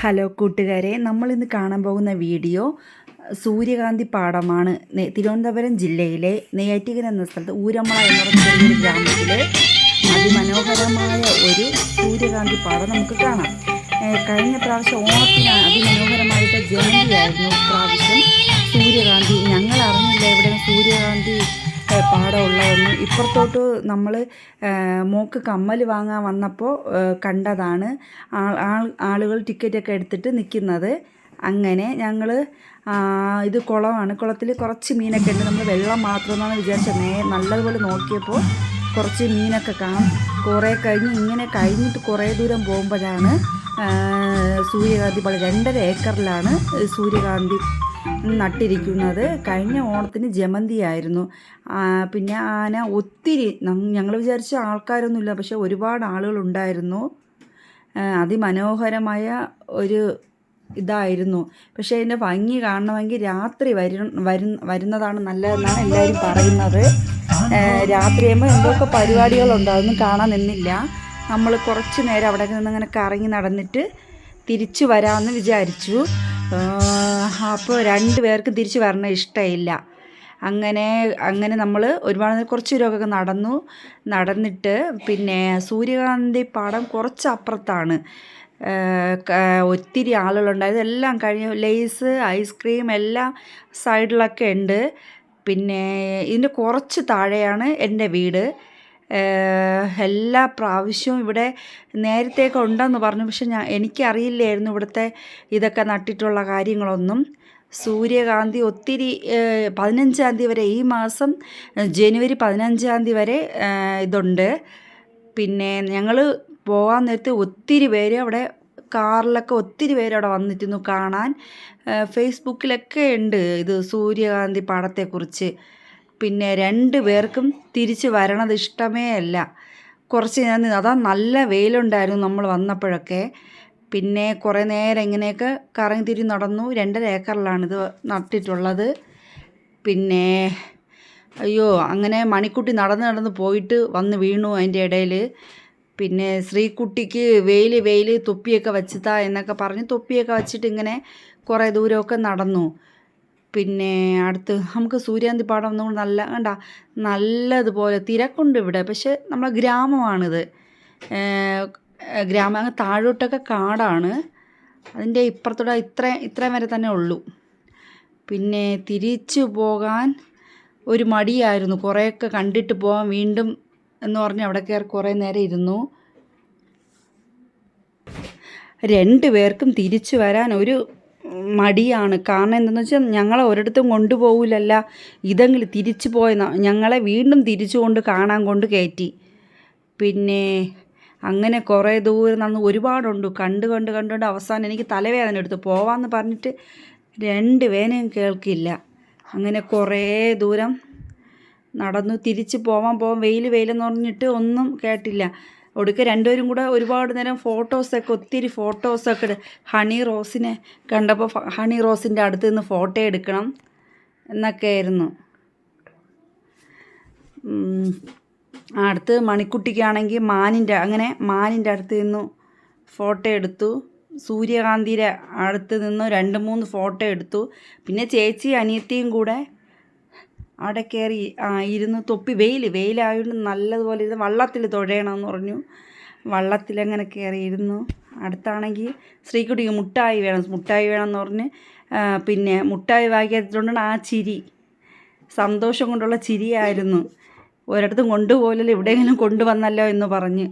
Hello കൂട്ടുകാരെ നമ്മൾ ഇന്ന് കാണാൻ പോകുന്ന വീഡിയോ സൂര്യകാന്തി പാടമാണ്. തിരുവനന്തപുരം ജില്ലയിലെ നെയ്യാറ്റിക്കര എന്ന സ്ഥലത്ത് ഊരമ്മ എന്ന് ഗ്രാമത്തിലെ അതിമനോഹരമായ ഒരു സൂര്യകാന്തി പാടം നമുക്ക് കാണാം. കഴിഞ്ഞ പ്രാവശ്യം ഓണത്തിന് അതിമനോഹരമായിട്ട് ജയന്തിയായിരുന്നു പ്രാവശ്യം സൂര്യകാന്തി. ഞങ്ങൾ അറിഞ്ഞില്ല ഇവിടെ സൂര്യകാന്തി ഏഹ് പാടമുള്ളതെന്ന് ഇപ്പുറത്തോട്ട് നമ്മൾ മോക്ക് കമ്മൽ വാങ്ങാൻ വന്നപ്പോൾ കണ്ടതാണ്. ആൾ ആൾ ആളുകൾ ടിക്കറ്റൊക്കെ എടുത്തിട്ട് നിൽക്കുന്നത് അങ്ങനെ ഞങ്ങൾ ഇത് കുളമാണ്. കുളത്തിൽ കുറച്ച് മീനൊക്കെ ഉണ്ട്. നമ്മൾ വെള്ളം മാത്രമെന്നാണ് വിചാരിച്ചത്. നേ നല്ലതുപോലെ നോക്കിയപ്പോൾ കുറച്ച് മീനൊക്കെ കാണാം. കുറേ കഴിഞ്ഞ് ഇങ്ങനെ കഴിഞ്ഞിട്ട് കുറേ ദൂരം പോകുമ്പോഴാണ് സൂര്യകാന്തി പള്ളി. രണ്ടര ഏക്കറിലാണ് സൂര്യകാന്തി നട്ടിരിക്കുന്നത്. കഴിഞ്ഞ ഓണത്തിന് ജമന്തി ആയിരുന്നു പിന്നെ ആന ഒത്തിരി ഞങ്ങൾ വിചാരിച്ച ആൾക്കാരൊന്നുമില്ല. പക്ഷെ ഒരുപാട് ആളുകൾ ഉണ്ടായിരുന്നു അതിമനോഹരമായ ഒരു ഇതായിരുന്നു. പക്ഷേ അതിന്റെ ഭംഗി കാണണമെങ്കിൽ രാത്രി വരും വരു വരുന്നതാണ് നല്ലതെന്നാണ് എല്ലാവരും പറയുന്നത്. രാത്രിയാകുമ്പോൾ എന്തൊക്കെ പരിപാടികളുണ്ട് അതൊന്നും കാണാൻ നിന്നില്ല. നമ്മൾ കുറച്ച് നേരം അവിടെ നിന്ന് ഇങ്ങനെ കറങ്ങി നടന്നിട്ട് തിരിച്ചു വരാമെന്ന് വിചാരിച്ചു. അപ്പോൾ രണ്ട് പേർക്കും തിരിച്ചു വരണ ഇഷ്ടമില്ല അങ്ങനെ അങ്ങനെ നമ്മൾ ഒരുപാട് കുറച്ച് ദൂരമൊക്കെ നടന്നു. നടന്നിട്ട് പിന്നെ സൂര്യകാന്തി പാടം കുറച്ചപ്പുറത്താണ്. ഒത്തിരി ആളുകളുണ്ടായത് എല്ലാം കഴിഞ്ഞു ലേസ് ഐസ്ക്രീം എല്ലാം സൈഡിലൊക്കെ ഉണ്ട്. പിന്നെ ഇതിന്റെ കുറച്ച് താഴെയാണ് എന്റെ വീട്. എല്ലാ പ്രാവശ്യവും ഇവിടെ നേരത്തെയൊക്കെ ഉണ്ടെന്ന് പറഞ്ഞു. പക്ഷെ ഞാൻ എനിക്കറിയില്ലായിരുന്നു ഇവിടുത്തെ ഇതൊക്കെ നട്ടിട്ടുള്ള കാര്യങ്ങളൊന്നും. സൂര്യകാന്തി ഒത്തിരി പതിനഞ്ചാം തീയതി വരെ ഈ മാസം ജനുവരി പതിനഞ്ചാം തീയതി വരെ ഇതുണ്ട്. പിന്നെ ഞങ്ങൾ പോകാൻ നേരത്തെ ഒത്തിരി പേര് അവിടെ കാറിലൊക്കെ ഒത്തിരി പേര് അവിടെ വന്നിരുന്നു കാണാൻ. ഫേസ്ബുക്കിലൊക്കെ ഉണ്ട് ഇത് സൂര്യകാന്തി പാടത്തെക്കുറിച്ച്. പിന്നെ രണ്ട് പേർക്കും തിരിച്ച് വരണത് ഇഷ്ടമേ അല്ല. കുറച്ച് ഞാൻ അതാ നല്ല വെയിലുണ്ടായിരുന്നു നമ്മൾ വന്നപ്പോഴൊക്കെ. പിന്നെ കുറേ നേരം ഇങ്ങനെയൊക്കെ കറങ്ങി തിരി നടന്നു. രണ്ടര ഏക്കറിലാണിത് നട്ടിട്ടുള്ളത്. പിന്നെ അയ്യോ അങ്ങനെ മണിക്കുട്ടി നടന്ന് നടന്ന് പോയിട്ട് വന്ന് വീണു അതിന്റെ ഇടയിൽ. പിന്നെ ശ്രീകുട്ടിക്ക് വെയിൽ വെയിൽ തൊപ്പിയൊക്കെ വച്ചുതാ എന്നൊക്കെ പറഞ്ഞ് തൊപ്പിയൊക്കെ വച്ചിട്ട് ഇങ്ങനെ കുറേ ദൂരമൊക്കെ നടന്നു. പിന്നെ അടുത്ത് നമുക്ക് സൂര്യാന്തി പാടം ഒന്നും കൂടി നല്ല കണ്ട നല്ലതുപോലെ തിരക്കുണ്ട് ഇവിടെ. പക്ഷേ നമ്മളെ ഗ്രാമമാണിത്. ഗ്രാമം അങ്ങ് താഴോട്ടൊക്കെ കാടാണ്. അതിന്റെ ഇപ്പുറത്തൂടെ ഇത്ര ഇത്രയും വരെ തന്നെ ഉള്ളൂ. പിന്നെ തിരിച്ചു പോകാൻ ഒരു മടിയായിരുന്നു. കുറേയൊക്കെ കണ്ടിട്ട് പോകാൻ വീണ്ടും എന്ന് പറഞ്ഞ് അവിടെ കയറി കുറേ നേരം ഇരുന്നു. രണ്ട് പേർക്കും തിരിച്ചു വരാൻ ഒരു മടിയാണ്. കാരണം എന്തെന്ന് വെച്ചാൽ ഞങ്ങളെ ഒരിടത്തും കൊണ്ടുപോകില്ലല്ല ഇതെങ്കിലും തിരിച്ചു പോയ ഞങ്ങളെ വീണ്ടും തിരിച്ചു കൊണ്ട് കാണാൻ കൊണ്ട് കയറ്റി പിന്നെ അങ്ങനെ കുറേ ദൂരം നടന്ന് ഒരുപാടുണ്ട്. കണ്ട് കണ്ട് കണ്ടുകൊണ്ട് കണ്ട് അവസാനം എനിക്ക് തലവേദന എടുത്ത്. പോവാന്ന് പറഞ്ഞിട്ട് രണ്ട് വേനയും കേൾക്കില്ല. അങ്ങനെ കുറേ ദൂരം നടന്നു. തിരിച്ച് പോവാൻ പോവാൻ വെയിൽ വെയിലെന്ന് പറഞ്ഞിട്ട് ഒന്നും കേട്ടില്ല. ഒടുക്ക രണ്ടുപേരും കൂടെ ഒരുപാട് നേരം ഫോട്ടോസൊക്കെ ഒത്തിരി ഫോട്ടോസൊക്കെ ഹണി റോസിനെ കണ്ടപ്പോൾ ഹണി റോസിന്റെ അടുത്ത് നിന്ന് ഫോട്ടോ എടുക്കണം എന്നൊക്കെ ആയിരുന്നു ഉം. അടുത്ത് മണിക്കുട്ടിക്കാണെങ്കിൽ മാനിന്റെ അങ്ങനെ മാനിന്റെ അടുത്ത് നിന്നു ഫോട്ടോ എടുത്തു. സൂര്യകാന്തിയുടെ അടുത്ത് നിന്ന് രണ്ട് മൂന്ന് ഫോട്ടോ എടുത്തു. പിന്നെ ചേച്ചി അനിയത്തിയും കൂടെ അവിടെ കയറി ഇരുന്ന് തൊപ്പി വെയിൽ വെയിലായതുകൊണ്ട് നല്ലതുപോലെ ഇരുന്ന് വള്ളത്തിൽ തുഴയണമെന്ന് പറഞ്ഞു. വള്ളത്തിലങ്ങനെ കയറി ഇരുന്നു. അടുത്താണെങ്കിൽ ശ്രീകുട്ടിക്ക് മുട്ടായി വേണം മുട്ടായി വേണമെന്ന് പറഞ്ഞ് പിന്നെ മുട്ടായി വാങ്ങിയതുകൊണ്ടാണ് ആ ചിരി. സന്തോഷം കൊണ്ടുള്ള ചിരിയായിരുന്നു. ഒരിടത്തും കൊണ്ടുപോലല്ലോ എവിടെയെങ്കിലും കൊണ്ടുവന്നല്ലോ എന്ന് പറഞ്ഞ്.